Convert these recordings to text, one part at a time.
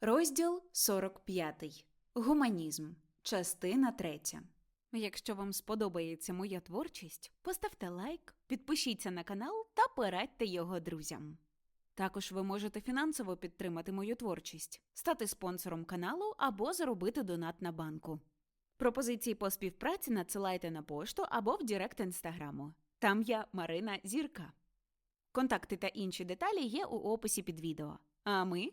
Розділ 45. Гуманізм. Частина 3. Якщо вам сподобається моя творчість, поставте лайк, підпишіться на канал та порадьте його друзям. Також ви можете фінансово підтримати мою творчість, стати спонсором каналу або заробити донат на банку. Пропозиції по співпраці надсилайте на пошту або в Директ інстаграму. Там я Марина Зірка. Контакти та інші деталі є у описі під відео. А ми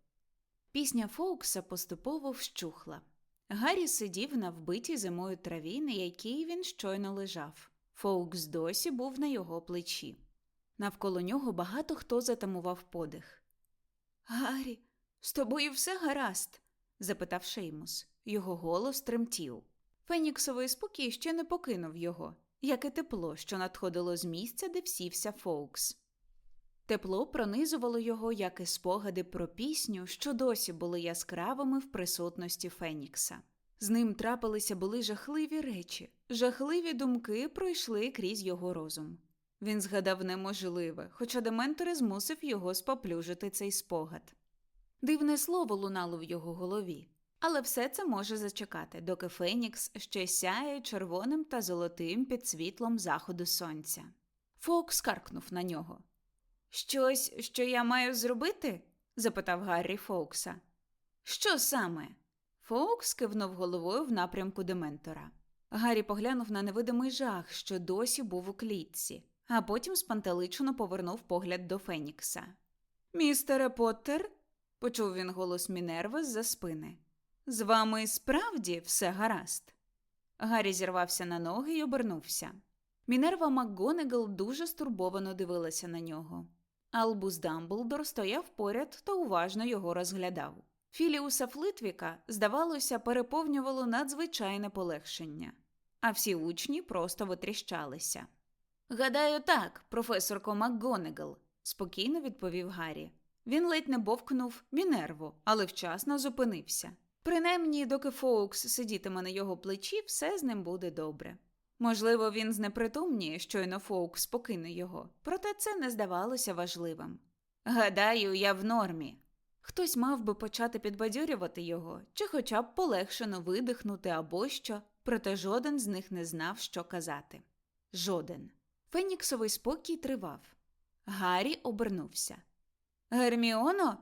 Пісня Фоукса поступово вщухла. Гаррі сидів на вбитій зимою траві, на якій він щойно лежав. Фоукс досі був на його плечі. Навколо нього багато хто затамував подих. Гаррі, з тобою все гаразд? запитав Шеймус. Його голос тремтів. Феніксовий спокій ще не покинув його, як і тепло, що надходило з місця, де всівся Фоукс. Тепло пронизувало його, як і спогади про пісню, що досі були яскравими в присутності Фенікса. З ним трапилися були жахливі речі, жахливі думки пройшли крізь його розум. Він згадав неможливе, хоча Дементори змусив його споплюжити цей спогад. Дивне слово лунало в його голові, але все це може зачекати, доки Фенікс ще сяє червоним та золотим під світлом заходу сонця. Фокс каркнув на нього. Щось, що я маю зробити? запитав Гаррі Фоукса. Що саме? Фоукс кивнув головою в напрямку Дементора. Гаррі поглянув на невидимий жах, що досі був у клітці, а потім спантеличено повернув погляд до Фенікса. Містере Поттер, почув він голос Мінерви з-за спини. З вами справді все гаразд. Гаррі зірвався на ноги й обернувся. Мінерва МакГонегал дуже стурбовано дивилася на нього. Албус Дамблдор стояв поряд та уважно його розглядав. Філіуса Флитвіка, здавалося, переповнювало надзвичайне полегшення, а всі учні просто витріщалися. Гадаю, так, професорко МакГонегал, спокійно відповів Гаррі. Він ледь не бовкнув Мінерву, але вчасно зупинився. Принаймні, доки Фоукс сидітиме на його плечі, все з ним буде добре. Можливо, він знепритомніє, щойно Фоукс покине його, проте це не здавалося важливим. Гадаю, я в нормі. Хтось мав би почати підбадьорювати його, чи хоча б полегшено видихнути або що, проте жоден з них не знав, що казати. Жоден. Феніксовий спокій тривав. Гаррі обернувся. Герміоно?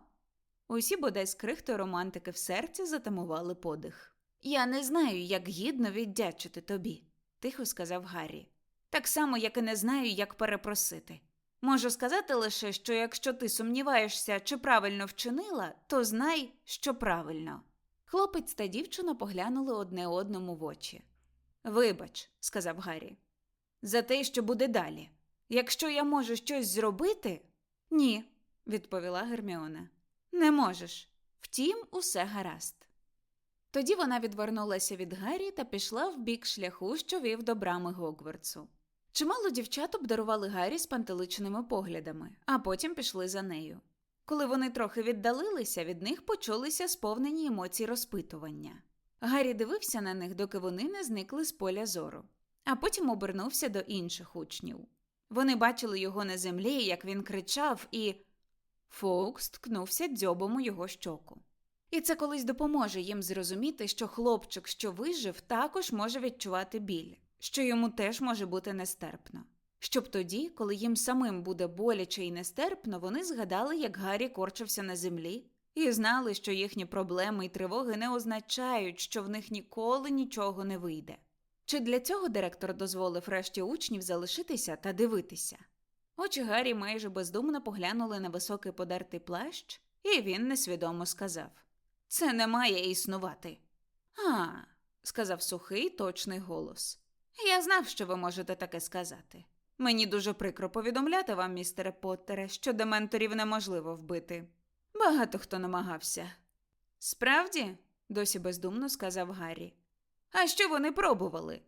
Усі бодай скрихти романтики в серці затамували подих. Я не знаю, як гідно віддячити тобі тихо сказав Гаррі. Так само, як і не знаю, як перепросити. Можу сказати лише, що якщо ти сумніваєшся, чи правильно вчинила, то знай, що правильно. Хлопець та дівчина поглянули одне одному в очі. Вибач, сказав Гаррі, за те, що буде далі. Якщо я можу щось зробити. Ні, відповіла Герміона. Не можеш. Втім, усе гаразд. Тоді вона відвернулася від Гаррі та пішла в бік шляху, що вів до брами Гогвартсу. Чимало дівчат обдарували Гаррі з пантеличними поглядами, а потім пішли за нею. Коли вони трохи віддалилися, від них почулися сповнені емоцій розпитування. Гаррі дивився на них, доки вони не зникли з поля зору, а потім обернувся до інших учнів. Вони бачили його на землі, як він кричав, і Фоукс ткнувся дзьобом у його щоку. І це колись допоможе їм зрозуміти, що хлопчик, що вижив, також може відчувати біль, що йому теж може бути нестерпно. Щоб тоді, коли їм самим буде боляче і нестерпно, вони згадали, як Гаррі корчився на землі, і знали, що їхні проблеми і тривоги не означають, що в них ніколи нічого не вийде. Чи для цього директор дозволив решті учнів залишитися та дивитися? Очі Гаррі майже бездумно поглянули на високий подертий плащ, і він несвідомо сказав це не має існувати. А, сказав сухий, точний голос. Я знав, що ви можете таке сказати. Мені дуже прикро повідомляти вам, містере Поттере, що дементорів неможливо вбити. Багато хто намагався. Справді? досі бездумно сказав Гаррі. А що вони пробували?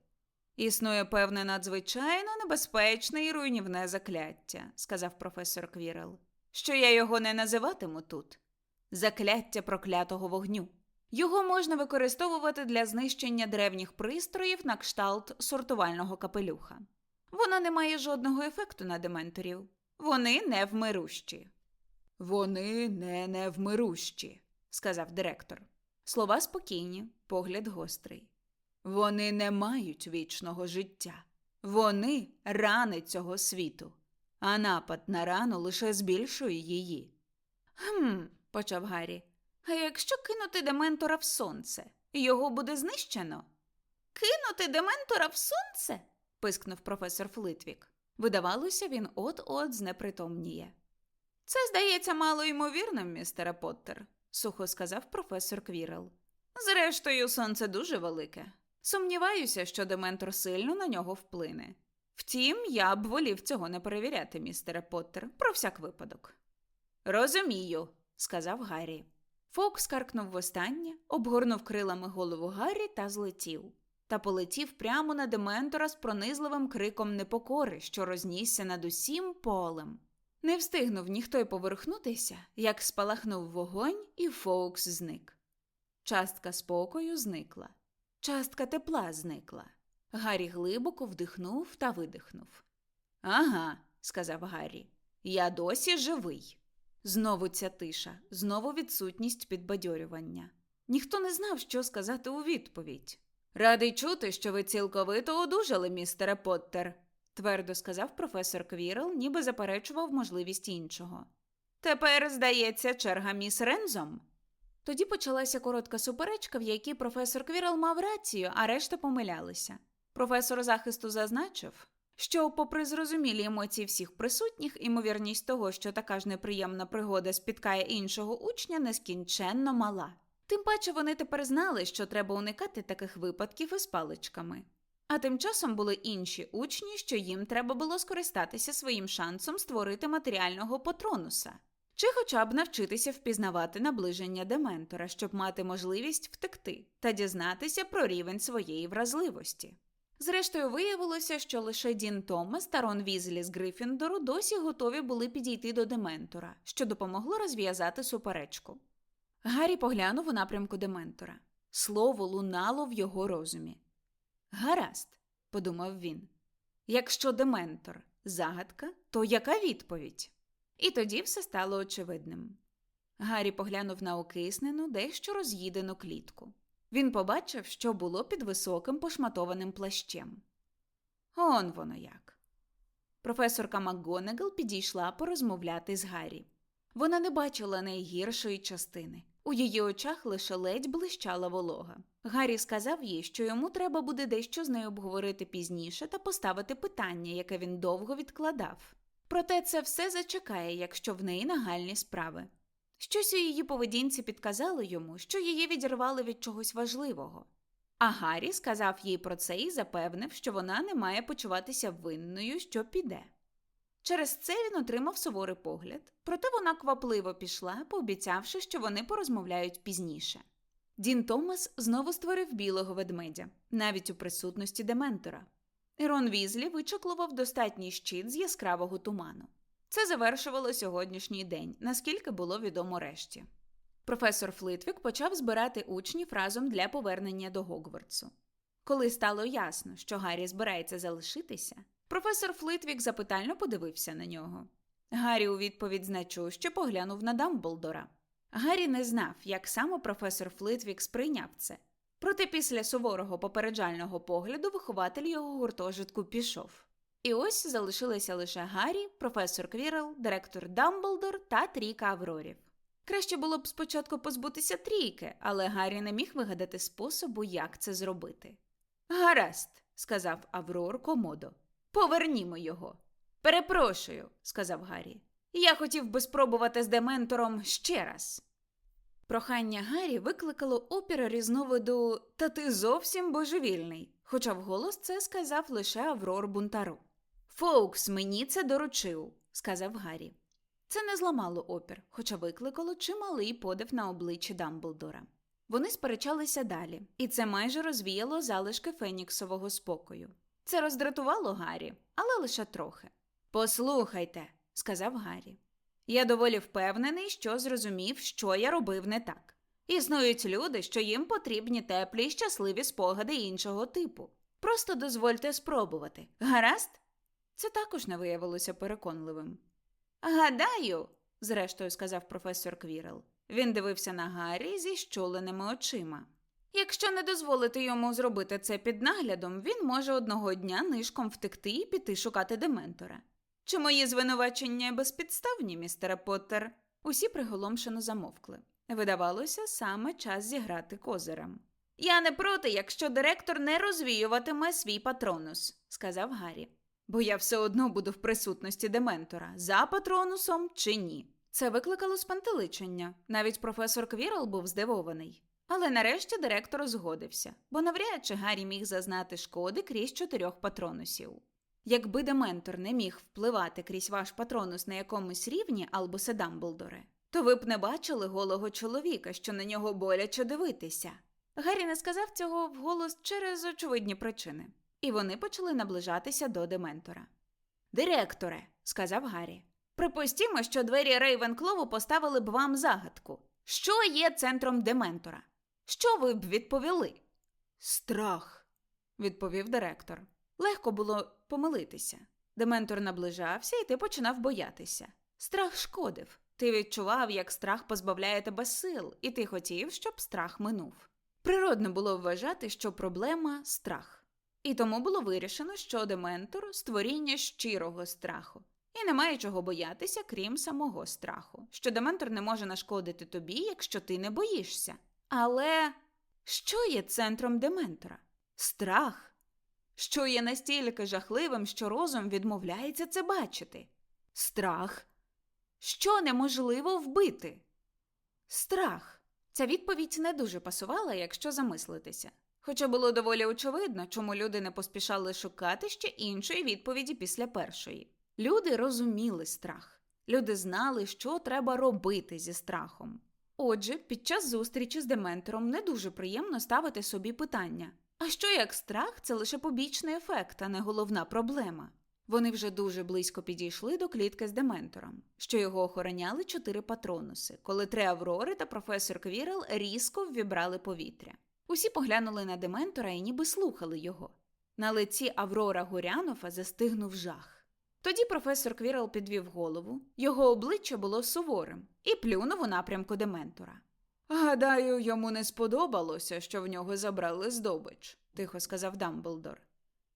Існує певне надзвичайно небезпечне і руйнівне закляття, сказав професор Квірел, що я його не називатиму тут. Закляття проклятого вогню. Його можна використовувати для знищення древніх пристроїв на кшталт сортувального капелюха. Воно не має жодного ефекту на дементорів. Вони невмирущі. Вони не невмирущі, сказав директор. Слова спокійні, погляд гострий. Вони не мають вічного життя. Вони рани цього світу, а напад на рану лише збільшує її. Хм, почав Гаррі. А якщо кинути дементора в сонце, його буде знищено? Кинути дементора в сонце? пискнув професор Флитвік. Видавалося, він от-от знепритомніє. Це здається мало ймовірним, містере Поттер, сухо сказав професор Квірел. Зрештою, сонце дуже велике. Сумніваюся, що дементор сильно на нього вплине. Втім, я б волів цього не перевіряти, містере Поттер, про всяк випадок. Розумію, сказав Гаррі. Фокс каркнув востаннє, обгорнув крилами голову Гаррі та злетів, та полетів прямо на дементора з пронизливим криком непокори, що рознісся над усім полем. Не встигнув ніхто й поверхнутися, як спалахнув вогонь, і Фоукс зник. Частка спокою зникла, частка тепла зникла. Гаррі глибоко вдихнув та видихнув. Ага, сказав Гаррі, я досі живий. Знову ця тиша, знову відсутність підбадьорювання. Ніхто не знав, що сказати у відповідь. Радий чути, що ви цілковито одужали, містере Поттер, твердо сказав професор Квірл, ніби заперечував можливість іншого. Тепер, здається, черга міс Рензом. Тоді почалася коротка суперечка, в якій професор Квірл мав рацію, а решта помилялися. Професор захисту зазначив, що, попри зрозумілі емоції всіх присутніх, імовірність того, що така ж неприємна пригода спіткає іншого учня, нескінченно мала. Тим паче вони тепер знали, що треба уникати таких випадків із паличками. А тим часом були інші учні, що їм треба було скористатися своїм шансом створити матеріального патронуса, чи хоча б навчитися впізнавати наближення дементора, щоб мати можливість втекти та дізнатися про рівень своєї вразливості. Зрештою, виявилося, що лише Дін Томас та Рон Візлі з Грифіндору досі готові були підійти до Дементора, що допомогло розв'язати суперечку. Гаррі поглянув у напрямку Дементора. Слово лунало в його розумі. Гаразд, подумав він. Якщо Дементор загадка, то яка відповідь? І тоді все стало очевидним. Гаррі поглянув на окиснену, дещо роз'їдену клітку. Він побачив, що було під високим пошматованим плащем. Он воно як. Професорка МакГонагал підійшла порозмовляти з Гаррі. Вона не бачила найгіршої частини. У її очах лише ледь блищала волога. Гаррі сказав їй, що йому треба буде дещо з нею обговорити пізніше та поставити питання, яке він довго відкладав. Проте це все зачекає, якщо в неї нагальні справи. Щось у її поведінці підказало йому, що її відірвали від чогось важливого. А Гаррі сказав їй про це і запевнив, що вона не має почуватися винною, що піде. Через це він отримав суворий погляд, проте вона квапливо пішла, пообіцявши, що вони порозмовляють пізніше. Дін Томас знову створив білого ведмедя, навіть у присутності Дементора. Ірон Візлі вичаклував достатній щит з яскравого туману. Це завершувало сьогоднішній день, наскільки було відомо решті. Професор Флитвік почав збирати учнів разом для повернення до Гогвартсу. Коли стало ясно, що Гаррі збирається залишитися, професор Флитвік запитально подивився на нього. Гаррі у відповідь значуще поглянув на Дамблдора. Гаррі не знав, як саме професор Флитвік сприйняв це. Проте після суворого попереджального погляду вихователь його гуртожитку пішов. І ось залишилися лише Гаррі, професор Квірел, директор Дамблдор та трійка Аврорів. Краще було б спочатку позбутися трійки, але Гаррі не міг вигадати способу, як це зробити. Гаразд, сказав Аврор комодо. Повернімо його. Перепрошую, сказав Гаррі. Я хотів би спробувати з дементором ще раз. Прохання Гаррі викликало опір різновиду Та ти зовсім божевільний, хоча вголос це сказав лише Аврор Бунтару. Фоукс мені це доручив, сказав Гаррі. Це не зламало опір, хоча викликало чималий подив на обличчі Дамблдора. Вони сперечалися далі, і це майже розвіяло залишки Феніксового спокою. Це роздратувало Гаррі, але лише трохи. Послухайте, сказав Гаррі. Я доволі впевнений, що зрозумів, що я робив не так. Існують люди, що їм потрібні теплі й щасливі спогади іншого типу. Просто дозвольте спробувати. Гаразд? Це також не виявилося переконливим. Гадаю, зрештою сказав професор Квірел. Він дивився на Гаррі зі щоленими очима. Якщо не дозволити йому зробити це під наглядом, він може одного дня нишком втекти і піти шукати дементора. Чи мої звинувачення безпідставні, містере Поттер? Усі приголомшено замовкли. Видавалося, саме час зіграти козирем. Я не проти, якщо директор не розвіюватиме свій патронус, сказав Гаррі. Бо я все одно буду в присутності дементора, за патронусом чи ні. Це викликало спантеличення. Навіть професор Квірл був здивований. Але нарешті директор згодився, бо навряд чи Гаррі міг зазнати шкоди крізь чотирьох патронусів. Якби дементор не міг впливати крізь ваш патронус на якомусь рівні, Албусе Дамблдоре, то ви б не бачили голого чоловіка, що на нього боляче дивитися. Гаррі не сказав цього вголос через очевидні причини, і вони почали наближатися до дементора. Директоре, сказав Гаррі, припустімо, що двері Рейвенклову поставили б вам загадку. Що є центром дементора? Що ви б відповіли? Страх, відповів директор. Легко було помилитися. Дементор наближався, і ти починав боятися. Страх шкодив. Ти відчував, як страх позбавляє тебе сил, і ти хотів, щоб страх минув. Природно було вважати, що проблема страх. І тому було вирішено, що дементор створіння щирого страху, і немає чого боятися, крім самого страху, що дементор не може нашкодити тобі, якщо ти не боїшся. Але що є центром дементора? Страх. Що є настільки жахливим, що розум відмовляється це бачити? Страх. Що неможливо вбити? Страх. Ця відповідь не дуже пасувала, якщо замислитися. Хоча було доволі очевидно, чому люди не поспішали шукати ще іншої відповіді після першої. Люди розуміли страх, люди знали, що треба робити зі страхом. Отже, під час зустрічі з дементором не дуже приємно ставити собі питання: а що як страх це лише побічний ефект, а не головна проблема? Вони вже дуже близько підійшли до клітки з дементором, що його охороняли чотири патронуси, коли три Аврори та професор Квірел різко ввібрали повітря. Усі поглянули на дементора і ніби слухали його. На лиці Аврора Гурянова застигнув жах. Тоді професор Квірел підвів голову, його обличчя було суворим, і плюнув у напрямку дементора. Гадаю, йому не сподобалося, що в нього забрали здобич, тихо сказав Дамблдор.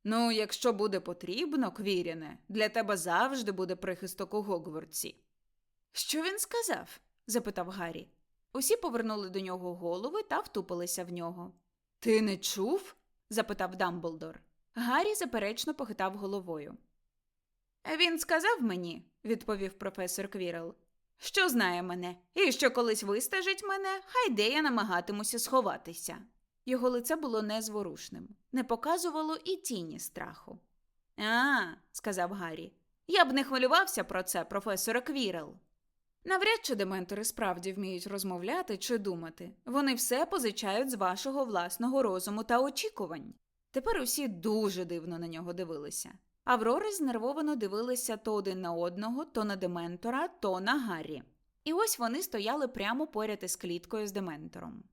Ну, якщо буде потрібно, Квіріне, для тебе завжди буде прихисток у Гогвардсі». Що він сказав? запитав Гаррі. Усі повернули до нього голови та втупилися в нього. Ти не чув? запитав Дамблдор. Гаррі заперечно похитав головою. Він сказав мені, відповів професор Квірел, що знає мене, і що колись вистежить мене, хай де я намагатимуся сховатися. Його лице було незворушним, не показувало і тіні страху. А, сказав Гаррі, я б не хвилювався про це, професоре Квірел. Навряд чи дементори справді вміють розмовляти чи думати. Вони все позичають з вашого власного розуму та очікувань. Тепер усі дуже дивно на нього дивилися. Аврори знервовано дивилися то один на одного, то на дементора, то на Гаррі. І ось вони стояли прямо поряд із кліткою з дементором.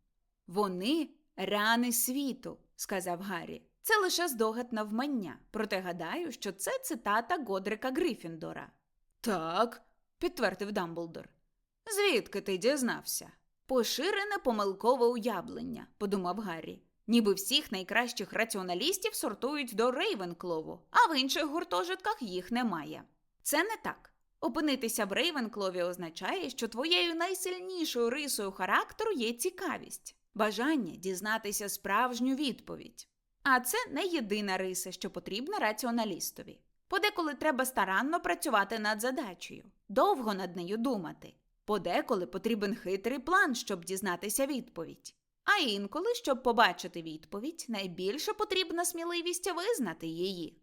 Вони рани світу, сказав Гаррі. Це лише здогад навмання, проте гадаю, що це цитата Годрика Грифіндора. Так, підтвердив Дамблдор. Звідки ти дізнався? Поширене помилкове уявлення, подумав Гаррі. Ніби всіх найкращих раціоналістів сортують до Рейвенклову, а в інших гуртожитках їх немає. Це не так. Опинитися в Рейвенклові означає, що твоєю найсильнішою рисою характеру є цікавість, бажання дізнатися справжню відповідь. А це не єдина риса, що потрібна раціоналістові. Подеколи треба старанно працювати над задачею, довго над нею думати. Подеколи потрібен хитрий план, щоб дізнатися відповідь. А інколи, щоб побачити відповідь, найбільше потрібна сміливість визнати її.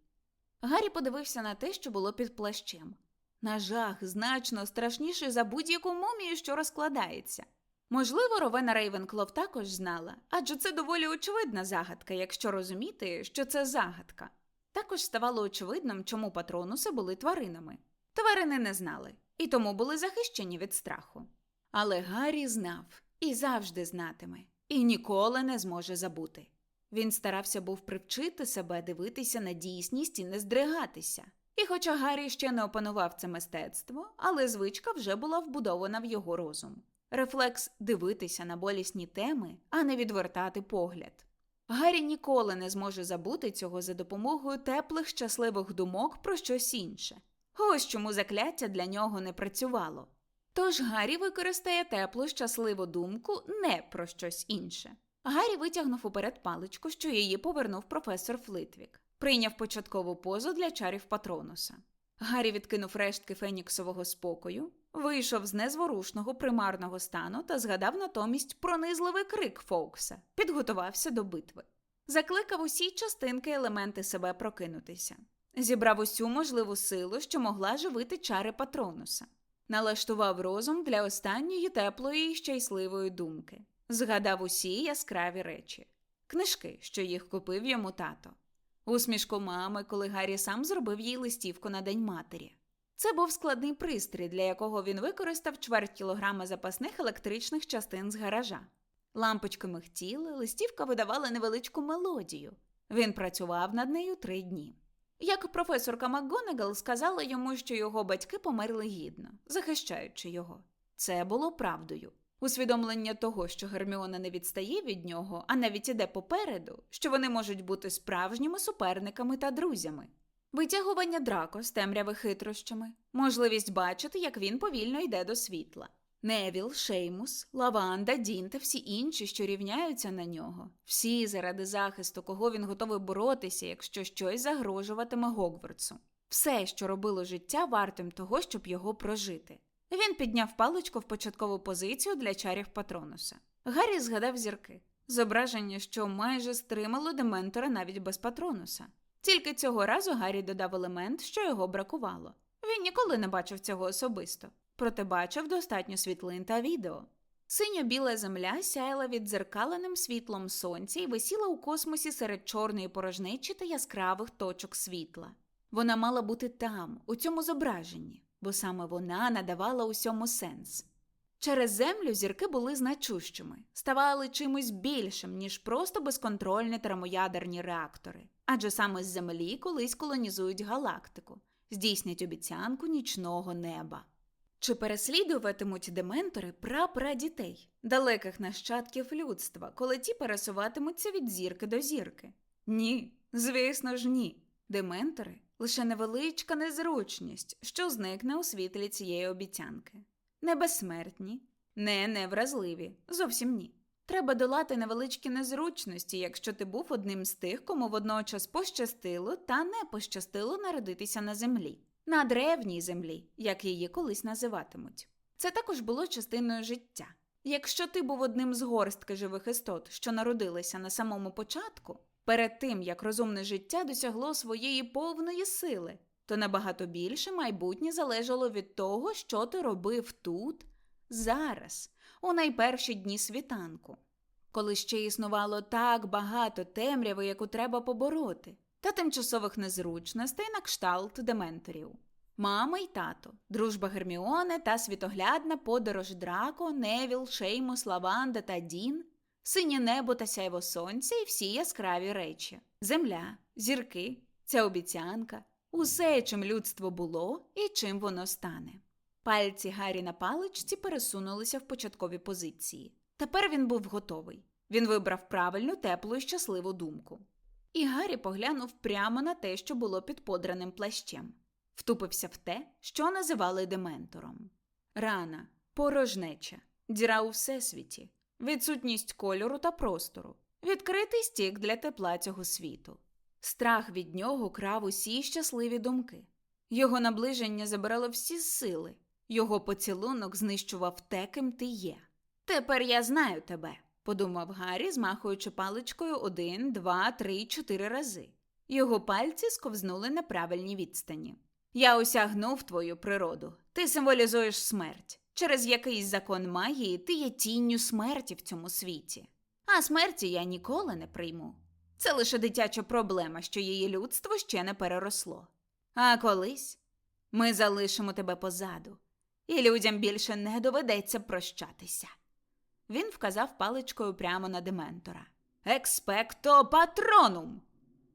Гаррі подивився на те, що було під плащем. На жах значно страшніший за будь-яку мумію, що розкладається. Можливо, Ровена Рейвенклов також знала, адже це доволі очевидна загадка, якщо розуміти, що це загадка. Також ставало очевидним, чому патронуси були тваринами. Тварини не знали, і тому були захищені від страху. Але Гаррі знав і завжди знатиме, і ніколи не зможе забути. Він старався був привчити себе дивитися на дійсність і не здригатися. І хоча Гаррі ще не опанував це мистецтво, але звичка вже була вбудована в його розум. Рефлекс дивитися на болісні теми, а не відвертати погляд. Гаррі ніколи не зможе забути цього за допомогою теплих щасливих думок про щось інше. Ось чому закляття для нього не працювало. Тож Гаррі використає теплу щасливу думку не про щось інше. Гаррі витягнув уперед паличку, що її повернув професор Флитвік. Прийняв початкову позу для чарів Патронуса. Гаррі відкинув рештки феніксового спокою, вийшов з незворушного примарного стану та згадав натомість пронизливий крик Фоукса, підготувався до битви. Закликав усі частинки елементи себе прокинутися, зібрав усю можливу силу, що могла живити чари Патронуса, налаштував розум для останньої теплої і щасливої думки, згадав усі яскраві речі, книжки, що їх купив йому тато, усмішку мами, коли Гаррі сам зробив їй листівку на День матері. Це був складний пристрій, для якого він використав чверть кілограма запасних електричних частин з гаража. Лампочки михтіли, листівка видавала невеличку мелодію. Він працював над нею три дні. Як професорка МакГонагал сказала йому, що його батьки померли гідно, захищаючи його. Це було правдою. Усвідомлення того, що Герміона не відстає від нього, а навіть іде попереду, що вони можуть бути справжніми суперниками та друзями. Витягування драко з темряви хитрощами, можливість бачити, як він повільно йде до світла. Невіл, Шеймус, Лаванда, Дін та всі інші, що рівняються на нього, всі заради захисту, кого він готовий боротися, якщо щось загрожуватиме Гогвартсу. Все, що робило життя вартим того, щоб його прожити. Він підняв паличку в початкову позицію для чарів Патронуса. Гаррі згадав зірки, зображення, що майже стримало дементора навіть без Патронуса. Тільки цього разу Гаррі додав елемент, що його бракувало. Він ніколи не бачив цього особисто, проте бачив достатньо світлин та відео. Синьо-біла земля сяяла віддзеркаленим світлом сонця і висіла у космосі серед чорної порожнечі та яскравих точок світла. Вона мала бути там, у цьому зображенні, бо саме вона надавала усьому сенс. Через землю зірки були значущими, ставали чимось більшим, ніж просто безконтрольні термоядерні реактори. Адже саме з землі колись колонізують галактику, здійснять обіцянку нічного неба. Чи переслідуватимуть дементори прапрадітей, далеких нащадків людства, коли ті пересуватимуться від зірки до зірки? Ні, звісно ж, ні. Дементори лише невеличка незручність, що зникне у світлі цієї обіцянки. Не безсмертні, не невразливі, зовсім ні. Треба долати невеличкі незручності, якщо ти був одним з тих, кому водночас пощастило та не пощастило народитися на землі, на древній землі, як її колись називатимуть. Це також було частиною життя. Якщо ти був одним з горстки живих істот, що народилися на самому початку, перед тим як розумне життя досягло своєї повної сили, то набагато більше майбутнє залежало від того, що ти робив тут, зараз, у найперші дні світанку, коли ще існувало так багато темряви, яку треба побороти, та тимчасових незручностей на кшталт дементорів. Мама й тато, дружба Герміони та світоглядна подорож Драко, Невіл, Шеймус, Лаванда та Дін, синє небо та сяйво сонця і всі яскраві речі, земля, зірки, ця обіцянка, усе, чим людство було і чим воно стане. Пальці Гаррі на паличці пересунулися в початкові позиції. Тепер він був готовий. Він вибрав правильну, теплу і щасливу думку. І Гаррі поглянув прямо на те, що було під подраним плащем, втупився в те, що називали дементором. Рана, порожнеча, діра у всесвіті, відсутність кольору та простору, відкритий стік для тепла цього світу. Страх від нього крав усі щасливі думки. Його наближення забирало всі сили, його поцілунок знищував те, ким ти є. Тепер я знаю тебе, подумав Гаррі, змахуючи паличкою один, два, три, чотири рази. Його пальці сковзнули на правильній відстані. Я осягнув твою природу. Ти символізуєш смерть. Через якийсь закон магії ти є тінню смерті в цьому світі. А смерті я ніколи не прийму. Це лише дитяча проблема, що її людство ще не переросло. А колись ми залишимо тебе позаду, і людям більше не доведеться прощатися. Він вказав паличкою прямо на дементора. Експекто патронум!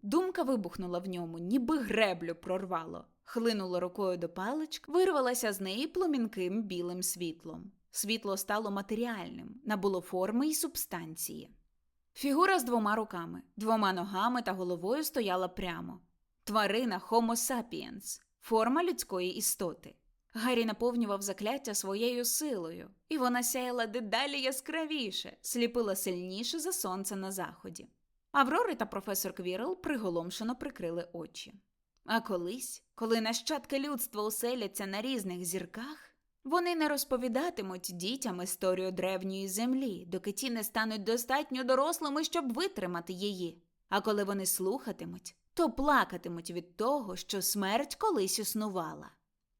Думка вибухнула в ньому, ніби греблю прорвало. Хлинула рукою до палички, вирвалася з неї пломінким білим світлом. Світло стало матеріальним, набуло форми і субстанції. Фігура з двома руками, двома ногами та головою стояла прямо. Тварина Homo sapiens, форма людської істоти. Гаррі наповнював закляття своєю силою, і вона сяяла дедалі яскравіше, сліпила сильніше за сонце на заході. Аврори та професор Квірл приголомшено прикрили очі. А колись, коли нащадки людства оселяться на різних зірках, вони не розповідатимуть дітям історію древньої землі, доки ті не стануть достатньо дорослими, щоб витримати її. А коли вони слухатимуть, то плакатимуть від того, що смерть колись існувала.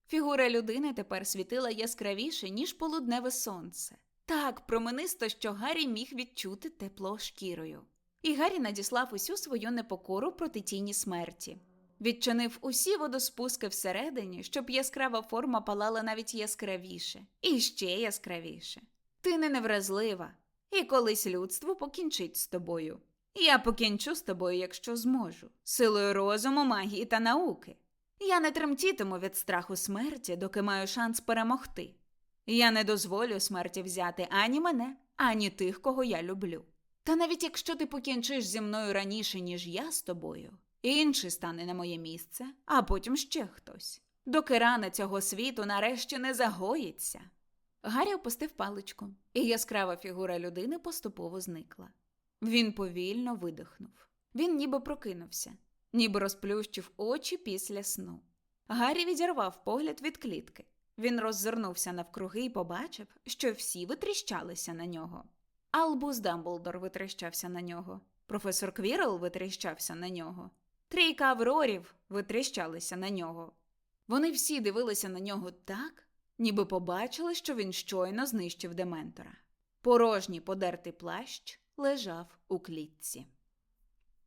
Фігура людини тепер світила яскравіше, ніж полудневе сонце. Так променисто, що Гаррі міг відчути тепло шкірою. І Гаррі надіслав усю свою непокору проти тіні смерті. Відчинив усі водоспуски всередині, щоб яскрава форма палала навіть яскравіше, і ще яскравіше. Ти не невразлива, і колись людство покінчить з тобою. Я покінчу з тобою, якщо зможу, силою розуму, магії та науки. Я не тремтітиму від страху смерті, доки маю шанс перемогти. Я не дозволю смерті взяти ані мене, ані тих, кого я люблю. Та навіть якщо ти покінчиш зі мною раніше, ніж я з тобою, інший стане на моє місце, а потім ще хтось. Доки рана цього світу нарешті не загоїться. Гаррі опустив паличку, і яскрава фігура людини поступово зникла. Він повільно видихнув. Він ніби прокинувся, ніби розплющив очі після сну. Гаррі відірвав погляд від клітки. Він роззирнувся навкруги і побачив, що всі витріщалися на нього. Албус Дамблдор витріщався на нього, професор Квірл витріщався на нього, трійка Аврорів витріщалися на нього. Вони всі дивилися на нього так, ніби побачили, що він щойно знищив Дементора. Порожній подертий плащ лежав у клітці.